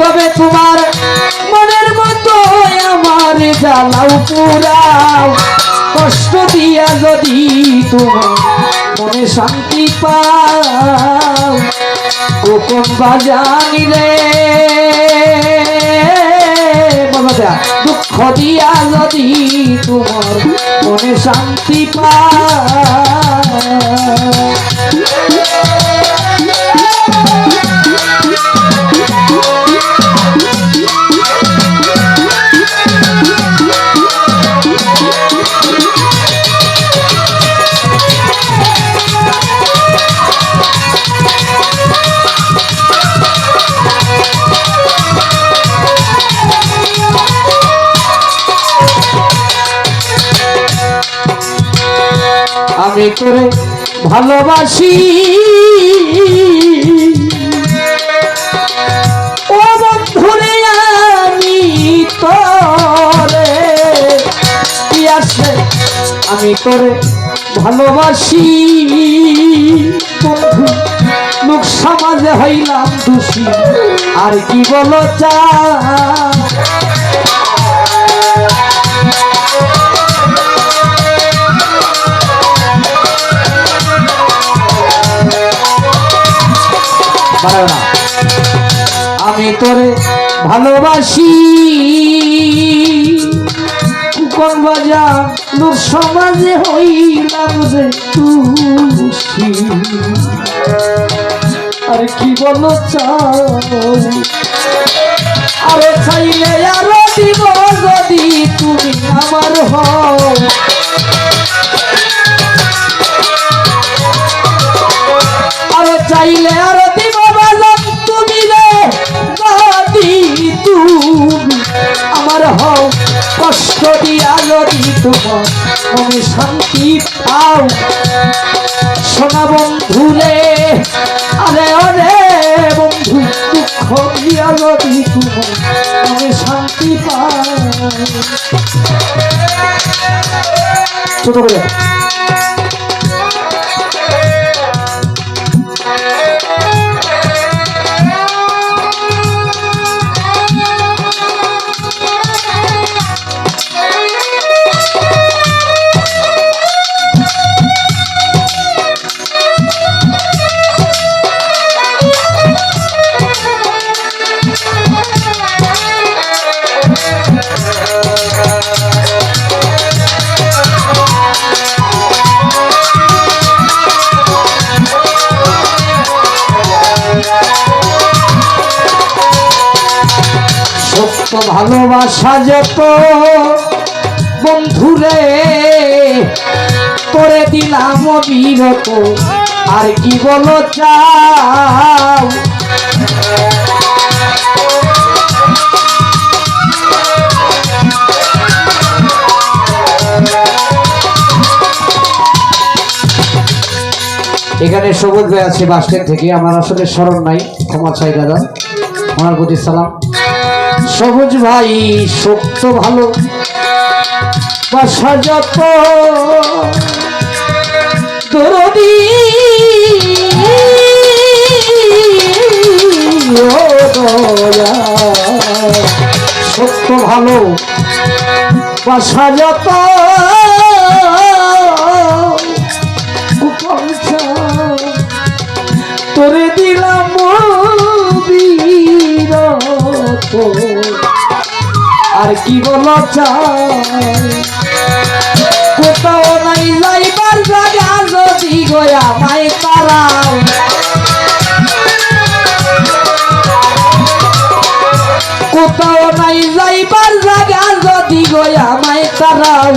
তবে তোমার মনের মতো আমার জ্বালাও পুরাও। কষ্ট দিয়া যদি তোমার মনে শান্তি পাও। গোপন বাজানি রে দুঃখ দিয়া যদি তোমার মনে শান্তি পাও। আমি তোরে ভালোবাসি। আমি আমি তোরে ভালোবাসি। বন্ধু লোক সমাজে হইলাম দোষী, আর কি বলো চা আমি তোরে ভালোবাসি। কুকন বাজা লোক সমাজে হইলাম যে তুষি আর কি বলো আরও চাইলে আরও দিব যদি তুমি আমার আরও চাইলে আরও কষ্ট আলো যদি তোমার মনে শান্তি পাও। সোনা বন্ধু রে, আরে অরে বন্ধু, দুঃখ দিয়া যদি তোমার মনে শান্তি পাও। ছোট করে। সত্য ভালোবাসা যত বন্ধুরে, করে দিলাম বিরত আর কি বলো চাও? এখানে সবুজ ভাই আছে বাসটেক থেকে, আমার আসলে স্মরণ নাই, ক্ষমা চাই দাদা। আমার প্রতি সালাম। সবুজ ভাই সত্য ভালো। বাসা যত সত্য ভালো বাসা যত তোরে দিলাম বিরত আর কি বল কোথাও নাই যাইবার জায়গা যদি গয়া মাই তারাও কোথাও নাই যাইবার জায়গা যদি গয়া মাই তারাও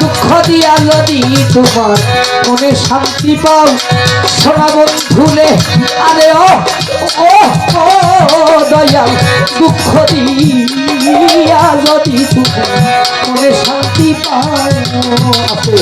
দুঃখ দিয়া যদি তোমার মনে শান্তি পাও। সোনা বন্ধুলে আরে ও ও দয়াল, দুঃখ দিয়া তোমার মনে শান্তি পায় আছে